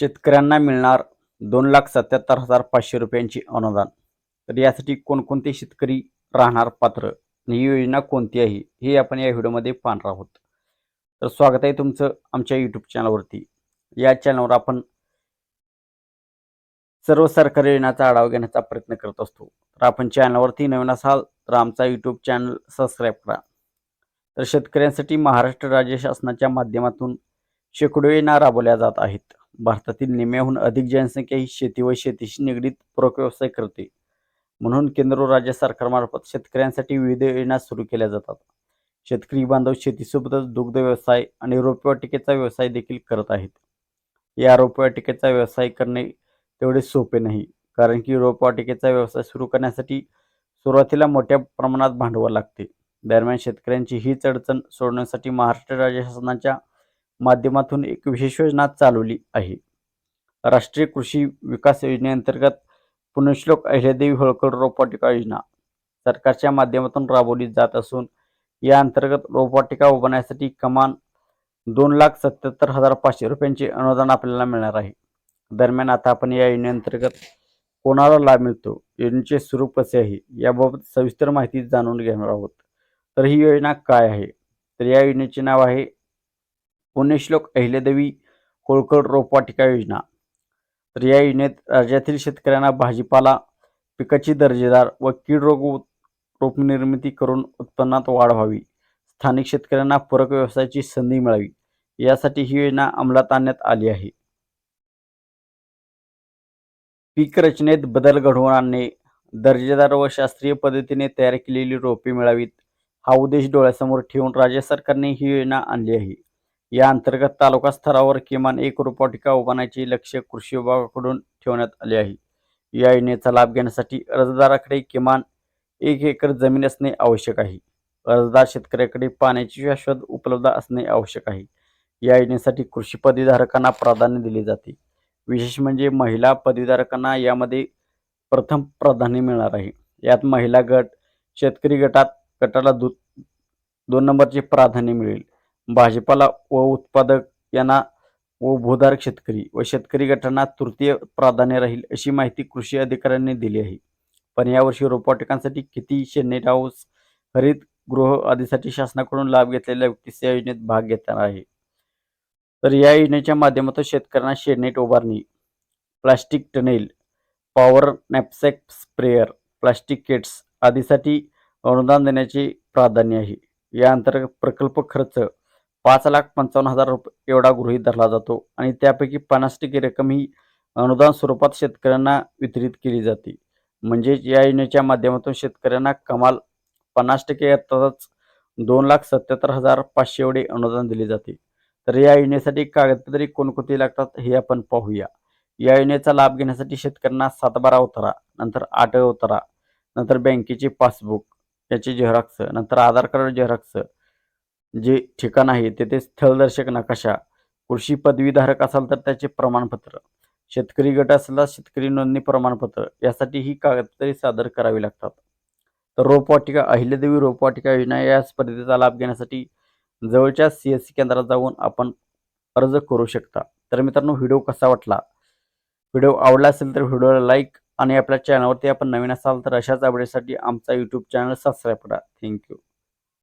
शेतकऱ्यांना मिळणार दोन लाख सत्याहत्तर हजार पाचशे रुपयांची अनुदान. तर यासाठी कोणकोणते शेतकरी राहणार पात्र? ही योजना कोणती आहे? हे आपण या व्हिडिओमध्ये पाहणार आहोत. तर स्वागत आहे तुमचं आमच्या यूट्यूब चॅनलवरती या चॅनलवर आपण सर्व सरकारी योजनाचा आढावा घेण्याचा प्रयत्न करत असतो. तर आपण चॅनलवरती नवीन असाल तर आमचा यूट्यूब चॅनल सबस्क्राईब करा. तर शेतकऱ्यांसाठी महाराष्ट्र राज्य शासनाच्या माध्यमातून शेकडो योजना राबवल्या जात आहेत. भारतातील निम्म्याहून अधिक जनसंख्या ही शेती व शेतीशी निगडीत पूरक व्यवसाय करते. म्हणून केंद्र व राज्य सरकारमार्फत शेतकऱ्यांसाठी विविध योजना सुरू केल्या जातात. शेतकरी बांधव शेतीसोबतच दुग्ध व्यवसाय आणि रोपवाटिकेचा व्यवसाय देखील करत आहेत. या रोपवाटिकेचा व्यवसाय करणे तेवढे सोपे नाही कारण की रोपवाटिकेचा व्यवसाय सुरू करण्यासाठी सुरुवातीला मोठ्या प्रमाणात भांडवल लागते. दरम्यान शेतकऱ्यांची हीच अडचण सोडवण्यासाठी महाराष्ट्र राज्य शासनाच्या माध्यमातून एक विशेष योजना चालवली आहे. राष्ट्रीय कृषी विकास योजनेअंतर्गत पुण्यश्लोक अहिल्यादेवी होळकर रोपवाटिका योजना सरकारच्या माध्यमातून राबवली जात असून या अंतर्गत रोपवाटिका उभारण्यासाठी कमान दोन लाख सत्याहत्तर हजार पाचशे रुपयांचे अनुदान आपल्याला मिळणार आहे. दरम्यान आता आपण या योजनेअंतर्गत कोणाला लाभ मिळतो योजनेचे स्वरूप कसे आहे याबाबत सविस्तर माहिती जाणून घेणार आहोत. तर ही योजना काय आहे? तर या योजनेचे नाव आहे पुण्यश्लोक अहिल्यादेवी होळकर रोपवाटिका योजना. तर या योजनेत राज्यातील शेतकऱ्यांना भाजीपाला पिकाची दर्जेदार व कीड रोग रोपनिर्मिती करून उत्पन्नात वाढ व्हावी. स्थानिक शेतकऱ्यांना पूरक व्यवसायाची संधी मिळावी. यासाठी ही योजना अंमलात आणण्यात आली आहे. पीक रचनेत बदल घडवून आणणे दर्जेदार व शास्त्रीय पद्धतीने तयार केलेली रोपे मिळावीत हा उद्देश डोळ्यासमोर ठेवून राज्य सरकारने ही योजना आणली आहे. या अंतर्गत तालुका स्तरावर किमान एक रोपवाटिका उभारण्याचे लक्ष कृषी विभागाकडून ठेवण्यात आले आहे. या योजनेचा लाभ घेण्यासाठी अर्जदाराकडे किमान एक एकर जमीन असणे आवश्यक आहे. अर्जदार शेतकऱ्याकडे पाण्याची शाश्वत उपलब्ध असणे आवश्यक आहे. या योजनेसाठी कृषी पदवीधारकांना प्राधान्य दिले जाते. विशेष म्हणजे महिला पदवीधारकांना यामध्ये प्रथम प्राधान्य मिळणार आहे. यात महिला गट शेतकरी गटात गटाला दु दोन नंबरचे प्राधान्य मिळेल. भाजीपाला व उत्पादक यांना व भूधारक शेतकरी व शेतकरी गटांना तृतीय प्राधान्य राहील अशी माहिती कृषी अधिकाऱ्यांनी दिली आहे. पण यावर्षी रोपवाटिकांसाठी किती शेनेट हाऊस हरित गृह आदीसाठी शासनाकडून लाभ घेतलेल्या व्यक्तीस या योजनेत भाग घेणार आहे. तर या योजनेच्या माध्यमातून शेतकऱ्यांना शेडनेट उभारणी plastic tunnel power knapsack sprayer plastic kits आदीसाठी अनुदान देण्याचे प्राधान्य आहे. या अंतर्गत प्रकल्प खर्च पाच लाख पंचावन्न हजार रुपये एवढा गृहीत धरला जातो आणि त्यापैकी पन्नास टक्के रक्कम ही अनुदान स्वरूपात शेतकऱ्यांना वितरित केली जाते. म्हणजेच या योजनेच्या माध्यमातून शेतकऱ्यांना कमाल पन्नास टक्के अर्थातच दोन लाख सत्याहत्तर हजार पाचशे एवढे अनुदान दिले जाते. तर या योजनेसाठी कागदपत्रे कोणकोणती लागतात हे आपण पाहूया. या योजनेचा लाभ घेण्यासाठी शेतकऱ्यांना सातबारा उतारा नंतर आठ उतारा नंतर बँकेचे पासबुक याचे झेरॉक्स नंतर आधार कार्ड झेरॉक्स जे ठिकाण आहे तेथे स्थळदर्शक नकाशा कृषी पदवीधारक असाल तर त्याचे प्रमाणपत्र शेतकरी गट असला शेतकरी नोंदणी प्रमाणपत्र यासाठी ही कागदपत्रे सादर करावी लागतात. तर रोपवाटिका अहिल्यादेवी रोपवाटिका योजना या स्पर्धेचा लाभ घेण्यासाठी जवळच्या सी एस सी केंद्रात जाऊन आपण अर्ज करू शकता. तर मित्रांनो व्हिडिओ कसा वाटला? व्हिडिओ आवडला असेल तर व्हिडिओला लाईक आणि आपल्या चॅनलवरती आपण नवीन असाल तर अशाच अपडेटसाठी आमचा यूट्यूब चॅनल सबस्क्राईब करा. Thank you.